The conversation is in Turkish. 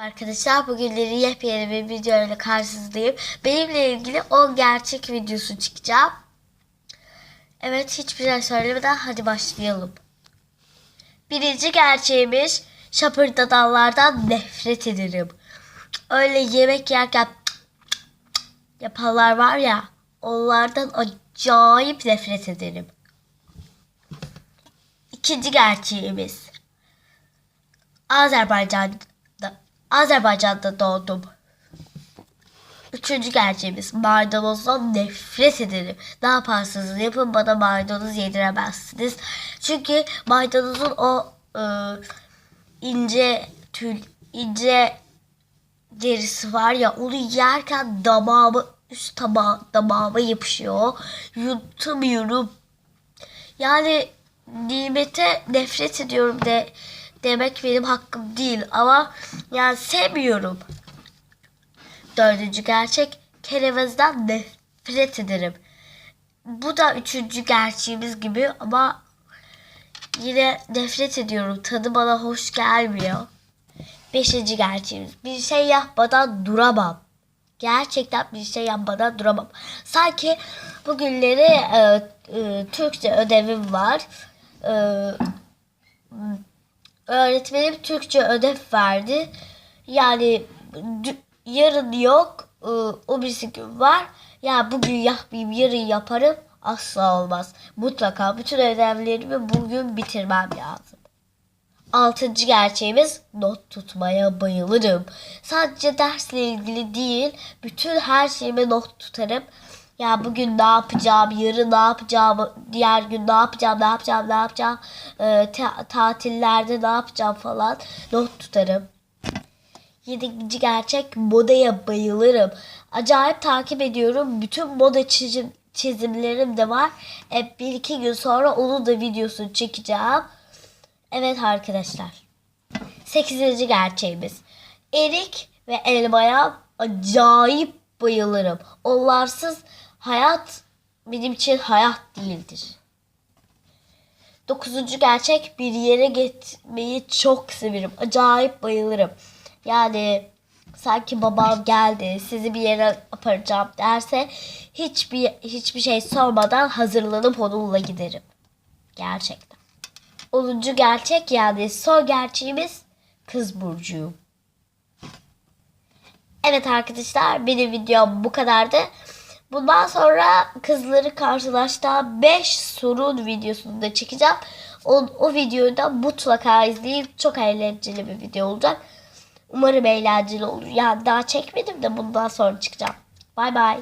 Arkadaşlar bugünleri yepyeni bir video ile karşınızdayım. Benimle ilgili 10 gerçek videosu çıkacağım. Evet hiçbir şey söylemeden hadi başlayalım. Birinci gerçeğimiz şapırdadanlardan nefret ederim. Öyle yemek yerken yapanlar var ya onlardan acayip nefret ederim. İkinci gerçeğimiz. Azerbaycan'da Azerbaycan'da doğdum. Üçüncü gerçeğimiz maydanozdan nefret ederim. Ne yaparsanız yapın bana maydanoz yediremezsiniz. Çünkü maydanozun o e, ince tül ince derisi var ya onu yerken damağımı üst tama damağıma yapışıyor. Yutamıyorum. Yani nimete nefret ediyorum de demek benim hakkım değil ama yani sevmiyorum. Dördüncü gerçek kerevezden nefret ederim. Bu da üçüncü gerçeğimiz gibi ama yine nefret ediyorum. Tadı bana hoş gelmiyor. Beşinci gerçeğimiz. Bir şey yapmadan duramam. Gerçekten bir şey yapmadan duramam. Sanki bugünleri e, e, Türkçe ödevim var. E, öğretmenim Türkçe ödev verdi. Yani yarın yok. e, o birisi gün var. Ya bugün yapmayayım yarın yaparım. Asla olmaz. Mutlaka bütün ödevlerimi bugün bitirmem lazım. Altıncı gerçeğimiz not tutmaya bayılırım. Sadece dersle ilgili değil, bütün her şeyime not tutarım. Ya bugün ne yapacağım, yarın ne yapacağım, diğer gün ne yapacağım, ne yapacağım, ne yapacağım, e, ta- tatillerde ne yapacağım falan not tutarım. Yedinci gerçek modaya bayılırım. Acayip takip ediyorum. Bütün moda çizim, çizimlerim de var. E, bir iki gün sonra onun da videosunu çekeceğim. Evet arkadaşlar. Sekizinci gerçeğimiz. Erik ve elmaya acayip bayılırım. Onlarsız hayat benim için hayat değildir. Dokuzuncu gerçek bir yere gitmeyi çok severim. Acayip bayılırım. Yani sanki babam geldi sizi bir yere aparacağım derse hiçbir hiçbir şey sormadan hazırlanıp onunla giderim. Gerçekten. Onuncu gerçek yani son gerçeğimiz kız burcu. Evet arkadaşlar benim videom bu kadardı. Bundan sonra kızları karşılaştığı 5 sorun videosunu da çekeceğim. O, o videoyu da mutlaka izleyin. Çok eğlenceli bir video olacak. Umarım eğlenceli olur. Yani daha çekmedim de bundan sonra çıkacağım. Bay bay.